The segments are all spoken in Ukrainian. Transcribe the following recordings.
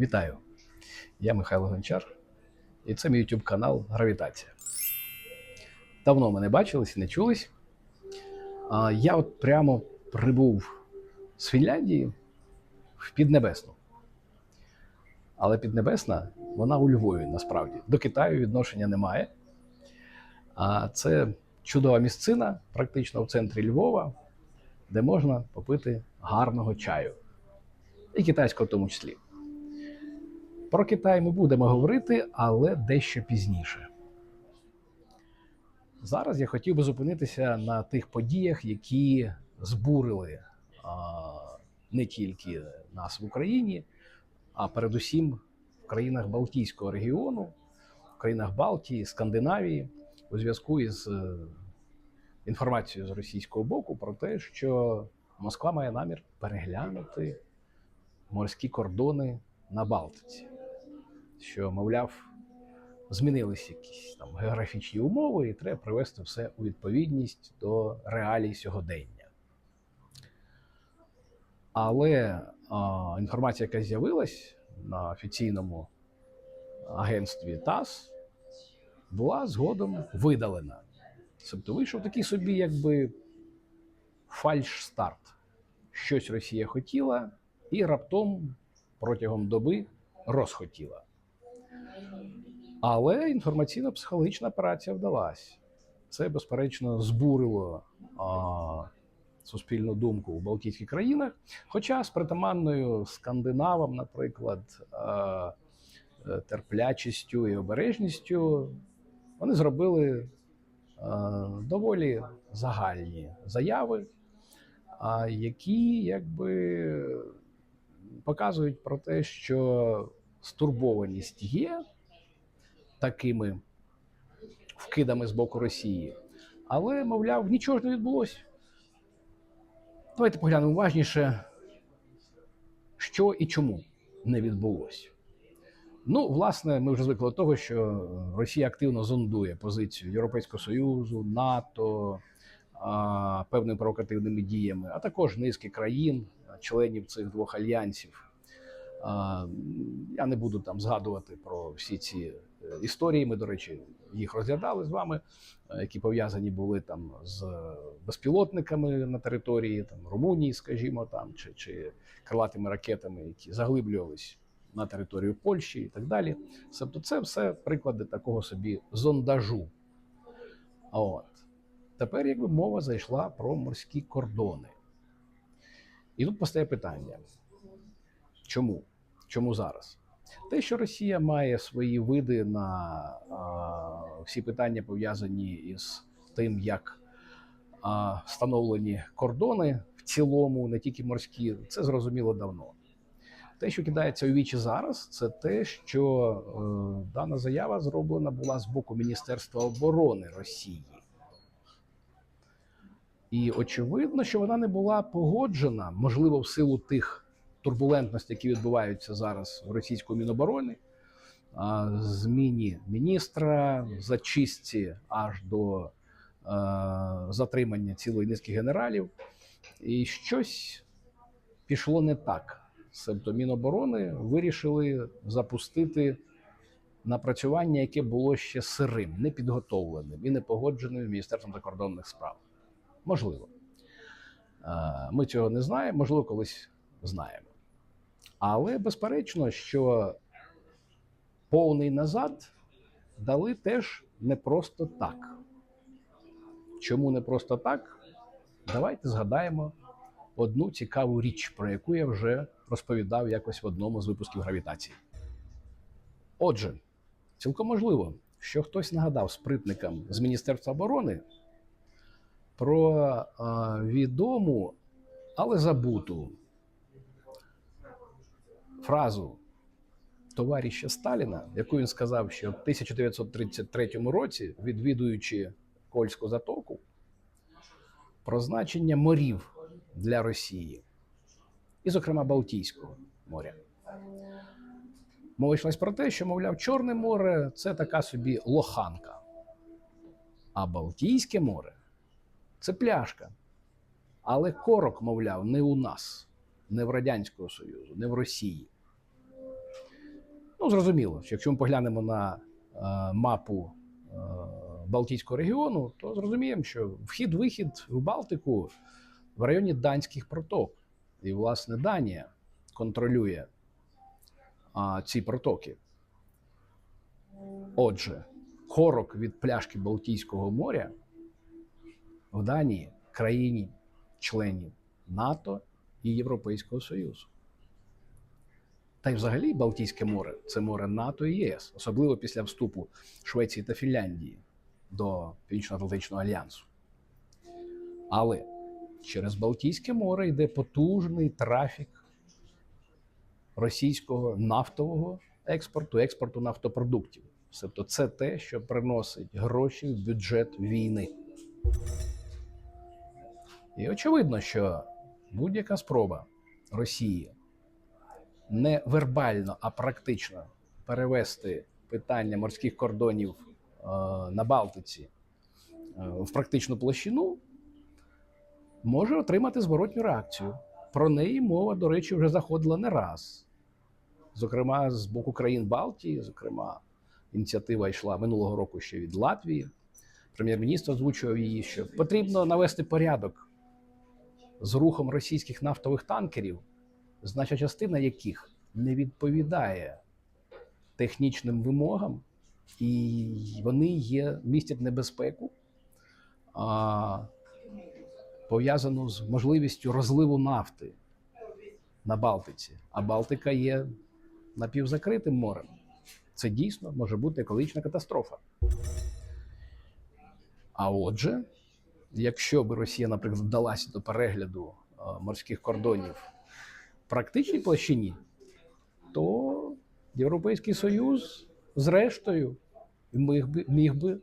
Вітаю! Я Михайло Гончар, і це мій YouTube канал Гравітація. Давно ми не бачились і не чулись. Я от прямо прибув з Фінляндії в Піднебесну. Але Піднебесна, вона у Львові насправді. До Китаю відношення немає. А це чудова місцина, практично в центрі Львова, де можна попити гарного чаю. І китайського в тому числі. Про Китай ми будемо говорити, але дещо пізніше. Зараз я хотів би зупинитися на тих подіях, які збурили а, не тільки нас в Україні, а передусім в країнах Балтійського регіону, в країнах Балтії, Скандинавії, у зв'язку із е, інформацією з російського боку про те, що Москва має намір переглянути морські кордони на Балтиці. Що, мовляв, змінилися якісь там географічні умови, і треба привести все у відповідність до реалій сьогодення. Але а, інформація, яка з'явилась на офіційному агентстві ТАСС, була згодом видалена. Тобто вийшов такий собі, якби фальш-старт. Щось Росія хотіла, і раптом протягом доби розхотіла. Але інформаційно-психологічна операція вдалась. Це, безперечно, збурило а, суспільну думку у Балтійських країнах. Хоча з притаманною скандинавам, наприклад, а, е, терплячістю і обережністю, вони зробили а, доволі загальні заяви, а, які якби показують про те, що стурбованість є такими вкидами з боку Росії, але, мовляв, нічого ж не відбулося. Давайте поглянемо уважніше, що і чому не відбулося. Ну, власне, ми вже звикли до того, що Росія активно зондує позицію Європейського Союзу, НАТО певними провокативними діями, а також низки країн, членів цих двох альянсів. А, Я не буду там згадувати про всі ці е, історії. Ми, до речі, їх розглядали з вами, е, які пов'язані були там з безпілотниками на території там, Румунії, скажімо, там, чи, чи крилатими ракетами, які заглиблювались на територію Польщі і так далі. Тобто, це все приклади такого собі зондажу. От. Тепер, якби мова зайшла про морські кордони. І тут постає питання: чому? Чому зараз? Те, що Росія має свої види на а, всі питання пов'язані із тим, як а, встановлені кордони в цілому, не тільки морські, це зрозуміло давно. Те, що кидається у вічі зараз, це те, що е, дана заява зроблена була з боку Міністерства оборони Росії. І очевидно, що вона не була погоджена, можливо, в силу тих турбулентностей, які відбуваються зараз в російському міноборони, зміні міністра, зачистці аж до е, затримання цілої низки генералів. І щось пішло не так. Тобто Міноборони вирішили запустити напрацювання, яке було ще сирим, непідготовленим і не погодженим Міністерством закордонних справ. Можливо. Е, Ми цього не знаємо, можливо, колись знаємо. Але безперечно, що повний назад дали теж не просто так. Чому не просто так? Давайте згадаємо одну цікаву річ, про яку я вже розповідав якось в одному з випусків гравітації. Отже, цілком можливо, що хтось нагадав спритникам з Міністерства оборони про а, відому, але забуту фразу товариша Сталіна, яку він сказав, що в 1933 році, відвідуючи Кольську затоку, про значення морів для Росії, і, зокрема, Балтійського моря. Мова йшлась про те, що, мовляв, Чорне море це така собі лоханка, а Балтійське море це пляшка. Але корок, мовляв, не у нас, не в Радянського Союзу, не в Росії. Зрозуміло, що якщо ми поглянемо на е, мапу е, Балтійського регіону, то зрозуміємо, що вхід-вихід в Балтику в районі данських проток. І, власне, Данія контролює а, ці протоки. Отже, корок від пляшки Балтійського моря в Данії країні членів НАТО і Європейського Союзу. Та й взагалі Балтійське море це море НАТО і ЄС, особливо після вступу Швеції та Фінляндії до Північно-Атлантичного альянсу. Але через Балтійське море йде потужний трафік російського нафтового експорту, експорту нафтопродуктів. Тобто це те, що приносить гроші в бюджет війни. І очевидно, що будь-яка спроба Росії не вербально, а практично перевести питання морських кордонів е, на Балтиці е, в практичну площину, може отримати зворотню реакцію. Про неї мова, до речі, вже заходила не раз. Зокрема, з боку країн Балтії, зокрема, ініціатива йшла минулого року ще від Латвії. Прем'єр-міністр озвучував її, що потрібно навести порядок з рухом російських нафтових танкерів, значна частина яких не відповідає технічним вимогам, і вони є, містять небезпеку, а, пов'язану з можливістю розливу нафти на Балтиці. А Балтика є напівзакритим морем. Це дійсно може бути екологічна катастрофа. А отже, якщо б Росія, наприклад, вдалася до перегляду морських кордонів практичній площині, то Європейський Союз, зрештою, міг би, міг би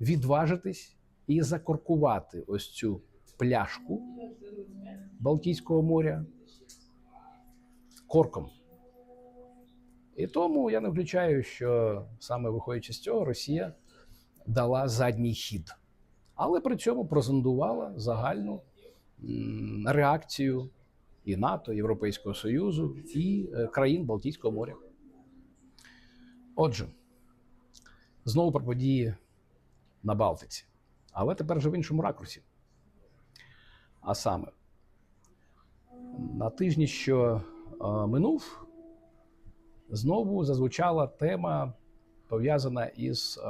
відважитись і закоркувати ось цю пляшку Балтійського моря корком. І тому я не включаю, що саме виходячи з цього, Росія дала задній хід, але при цьому презентувала загальну реакцію і НАТО, Європейського Союзу, і е, країн Балтійського моря. Отже, знову про події на Балтиці, але тепер вже в іншому ракурсі. А саме, на тижні, що е, минув, знову зазвучала тема, пов'язана із е,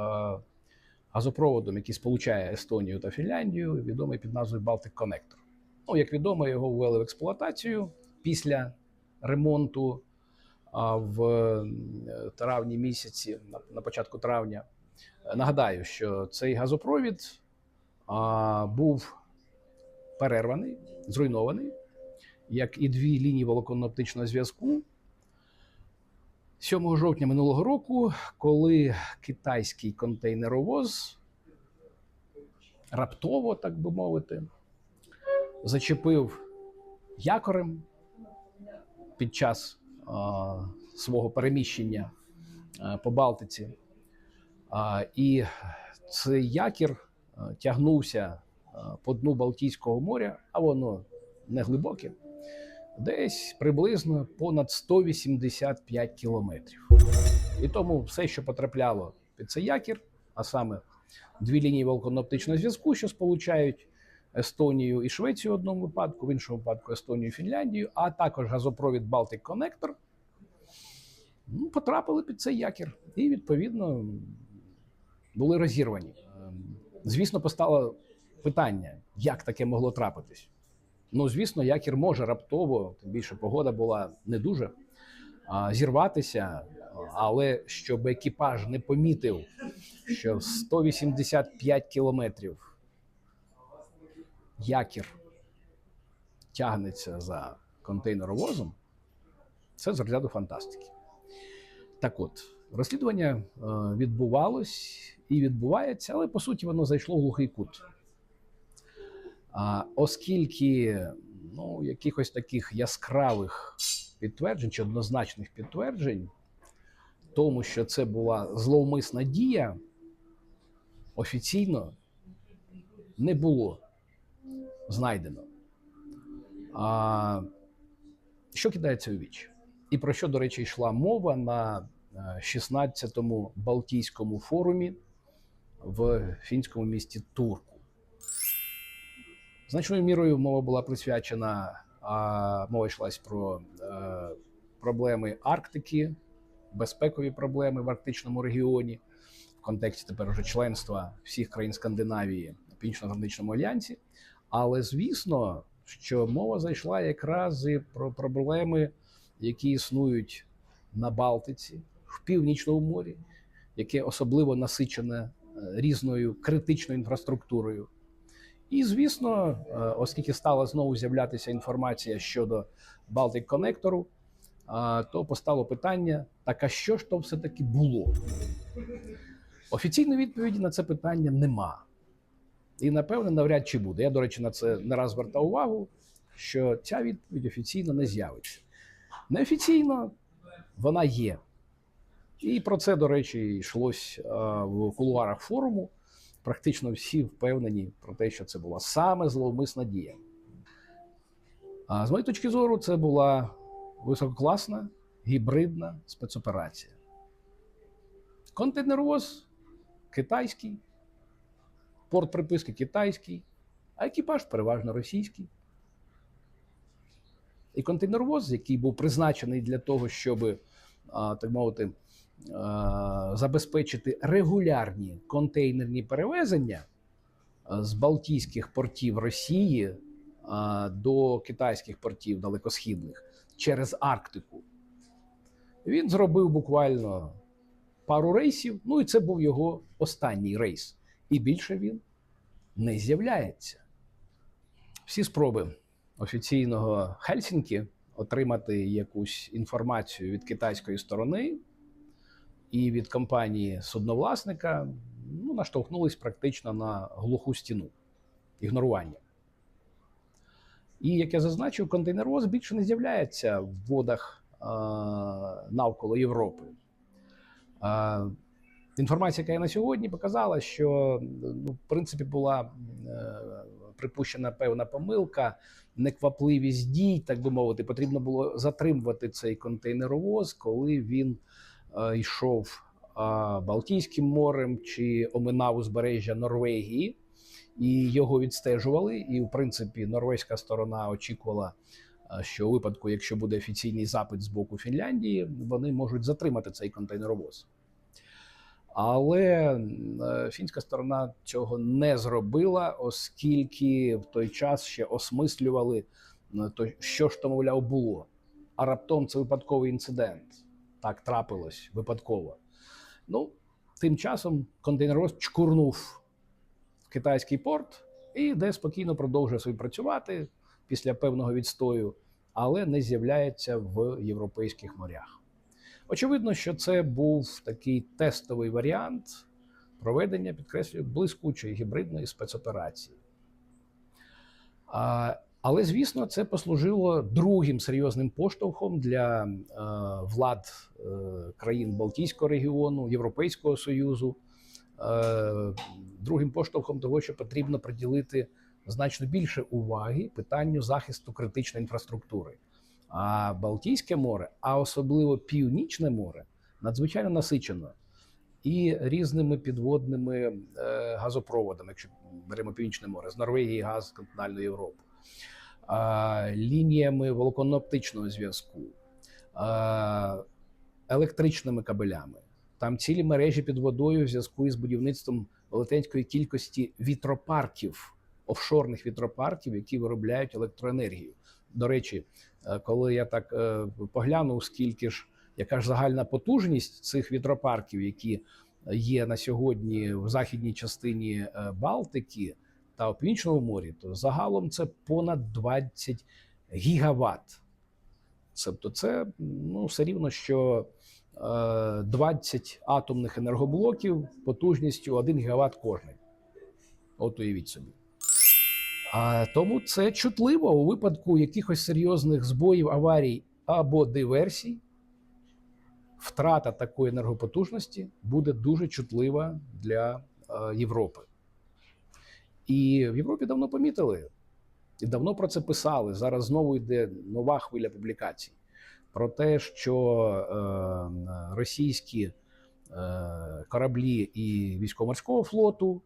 газопроводом, який сполучає Естонію та Фінляндію, відомий під назвою Baltic Connector. Ну, як відомо, його ввели в експлуатацію після ремонту в е, травні місяці, на, початку травня. Нагадаю, що цей газопровід був перерваний, зруйнований, як і дві лінії волоконно-оптичного зв'язку. 7 жовтня минулого року, коли китайський контейнеровоз раптово, так би мовити, зачепив якорем під час свого переміщення а, по Балтиці. І цей якір а, тягнувся а, по дну Балтійського моря, а воно не глибоке, десь приблизно понад 185 кілометрів. І тому все, що потрапляло під цей якір, а саме дві лінії волоконно-оптичного зв'язку, що сполучають Естонію і Швецію в одному випадку, в іншому випадку Естонію і Фінляндію, а також газопровід Baltic Connector, ну, потрапили під цей якір і, відповідно, були розірвані. Ем, Звісно, постало питання, як таке могло трапитись. Ну, звісно, якір може раптово, тим більше погода була не дуже, зірватися, але щоб екіпаж не помітив, що 185 кілометрів якір тягнеться за контейнеровозом, це з розряду фантастики. Так от, розслідування е, відбувалось і відбувається, але по суті воно зайшло в глухий кут. А, оскільки ну, якихось таких яскравих підтверджень чи однозначних підтверджень, тому що це була зловмисна дія, офіційно не було знайдено. А, що кидається у віч? І про що, до речі, йшла мова на е, 16-му Балтійському форумі в фінському місті Турку. Значною мірою мова була присвячена, а мова йшлась про е, проблеми Арктики, безпекові проблеми в арктичному регіоні в контексті тепер уже членства всіх країн Скандинавії в Північно-Атлантичному альянсі. Але звісно, що мова зайшла якраз і про проблеми, які існують на Балтиці, в Північному морі, яке особливо насичене е, різною критичною інфраструктурою. І, звісно, е, оскільки стала знову з'являтися інформація щодо Балтик Конектору, то постало питання: так а що ж то все-таки було? Офіційної відповіді на це питання нема. І, напевне, навряд чи буде. Я, до речі, на це не раз звертав увагу, що ця відповідь офіційно не з'явиться. Неофіційно вона є. І про це, до речі, йшлось е, в кулуарах форуму. Практично всі впевнені про те, що це була саме зловмисна дія. А з моєї точки зору, це була висококласна гібридна спецоперація. Контейнеровоз китайський, порт приписки китайський, а екіпаж переважно російський. І контейнеровоз, який був призначений для того, щоб, так мовити, забезпечити регулярні контейнерні перевезення з Балтійських портів Росії до китайських портів далекосхідних через Арктику. Він зробив буквально пару рейсів, ну і це був його останній рейс. І більше він не з'являється. Всі спроби офіційного Хельсінкі отримати якусь інформацію від китайської сторони і від компанії судновласника ну, наштовхнулись практично на глуху стіну ігнорування. І як я зазначив, контейнеровоз більше не з'являється в водах е, навколо Європи. Е, інформація, яка є на сьогодні, показала, що ну, в принципі була е, припущена певна помилка, неквапливість дій, так би мовити, потрібно було затримувати цей контейнеровоз, коли він е, йшов е, Балтійським морем чи оминав узбережжя Норвегії і його відстежували. І, в принципі, норвезька сторона очікувала, е, що у випадку, якщо буде офіційний запит з боку Фінляндії, вони можуть затримати цей контейнеровоз. Але е, фінська сторона цього не зробила, оскільки в той час ще осмислювали, то що ж то, мовляв, було. А раптом це випадковий інцидент. Так трапилось випадково. Ну, тим часом контейнеровоз чкурнув в китайський порт і де спокійно продовжує собі працювати після певного відстою, але не з'являється в європейських морях. Очевидно, що це був такий тестовий варіант проведення, підкреслюю, блискучої гібридної спецоперації. А, але, звісно, це послужило другим серйозним поштовхом для е, влад е, країн Балтійського регіону, Європейського Союзу, е, другим поштовхом того, що потрібно приділити значно більше уваги питанню захисту критичної інфраструктури. А Балтійське море, а особливо Північне море, надзвичайно насичено і різними підводними е, газопроводами, якщо беремо Північне море, з Норвегії газ континентальної Європи, лініями волоконно-оптичного зв'язку, електричними кабелями. Там цілі мережі під водою в зв'язку із будівництвом велетенської кількості вітропарків, офшорних вітропарків, які виробляють електроенергію. До речі, е, коли я так е, поглянув, скільки ж яка ж загальна потужність цих вітропарків, які є на сьогодні в західній частині е, Балтики та у Північному морі, то загалом це понад 20 гігават. Тобто, це ну, все рівно, що 20 атомних енергоблоків потужністю 1 гігават кожний. От уявіть собі. А тому це чутливо у випадку якихось серйозних збоїв, аварій або диверсій. Втрата такої енергопотужності буде дуже чутлива для е, Європи. І в Європі давно помітили і давно про це писали. Зараз знову йде нова хвиля публікацій про те, що е, російські е, кораблі і військово-морського флоту,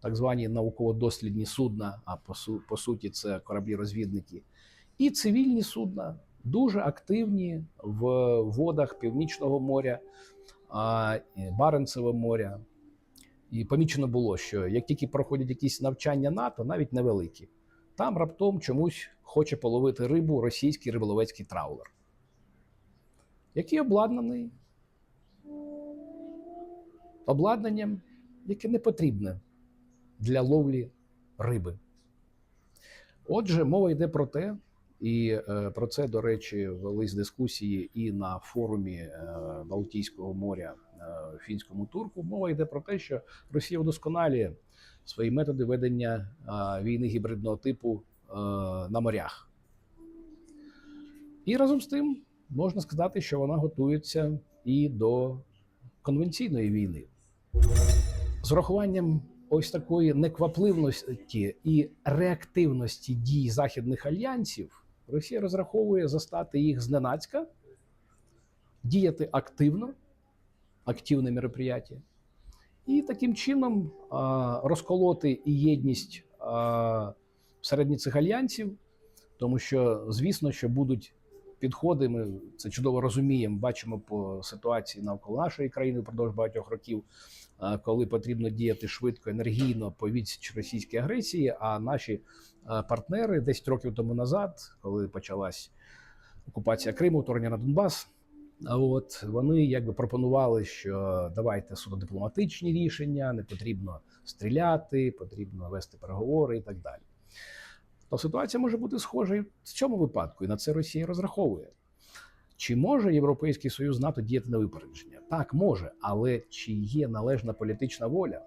так звані науково-дослідні судна, а по, су- по суті, це кораблі-розвідники, і цивільні судна дуже активні в водах Північного моря, Баренцевого моря. І помічено було, що як тільки проходять якісь навчання НАТО, навіть невеликі, там раптом чомусь хоче половити рибу російський риболовецький траулер, який обладнаний обладнанням, яке не потрібне для ловлі риби. Отже, мова йде про те, і е, про це, до речі, велись дискусії і на форумі е, Балтійського моря е, в фінському турку. Мова йде про те, що Росія вдосконалює свої методи ведення е, війни гібридного типу е, на морях. І разом з тим можна сказати, що вона готується і до конвенційної війни. З урахуванням ось такої неквапливності і реактивності дій західних альянсів, Росія розраховує застати їх зненацька, діяти активно, активне мероприятие, і таким чином а, розколоти і єдність а, всередині цих альянсів, тому що, звісно, що будуть підходи. Ми це чудово розуміємо, бачимо по ситуації навколо нашої країни впродовж багатьох років, коли потрібно діяти швидко, енергійно по відсіч російській агресії. А наші партнери 10 років тому назад, коли почалась окупація Криму, вторгнення на Донбас. От вони якби пропонували, що давайте судодипломатичні рішення, не потрібно стріляти, потрібно вести переговори і так далі. То ситуація може бути схожа в цьому випадку, і на це Росія розраховує. Чи може Європейський Союз НАТО діяти на випередження? Так, може, але чи є належна політична воля?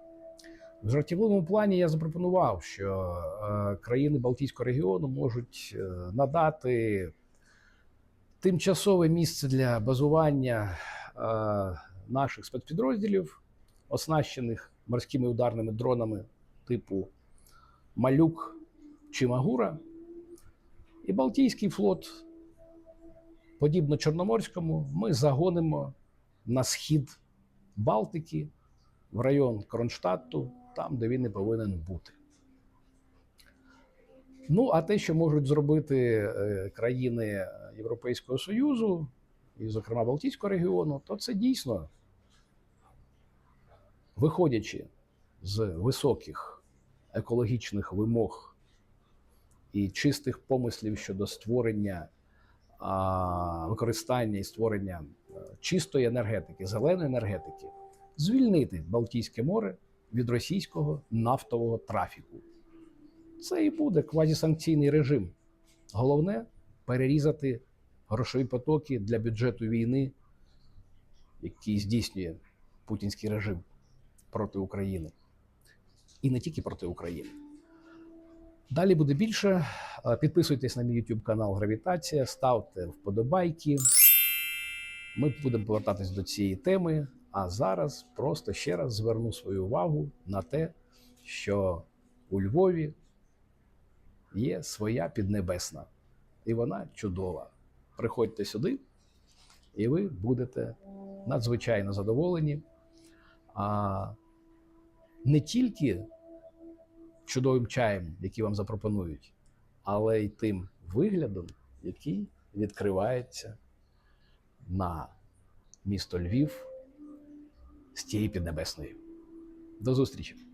В жартівливому плані я запропонував, що е, країни Балтійського регіону можуть е, надати тимчасове місце для базування е, наших спецпідрозділів, оснащених морськими ударними дронами типу Малюк чи Магура, і Балтійський флот, подібно Чорноморському, ми загонимо на схід Балтики в район Кронштадту, там, де він не повинен бути. Ну, а те, що можуть зробити е, країни Європейського Союзу, і, зокрема, Балтійського регіону, то це дійсно, виходячи з високих екологічних вимог і чистих помислів щодо створення, використання і створення е, чистої енергетики, зеленої енергетики, звільнити Балтійське море від російського нафтового трафіку. Це і буде квазісанкційний режим. Головне перерізати грошові потоки для бюджету війни, який здійснює путінський режим проти України. І не тільки проти України. Далі буде більше. Е, Підписуйтесь на мій YouTube канал Гравітація, ставте вподобайки. Ми будемо повертатись до цієї теми. А зараз просто ще раз зверну свою увагу на те, що у Львові є своя піднебесна, і вона чудова. Приходьте сюди, і ви будете надзвичайно задоволені. А не тільки чудовим чаєм, який вам запропонують, але й тим виглядом, який відкривається на місто Львів з тієї піднебесної. До зустрічі!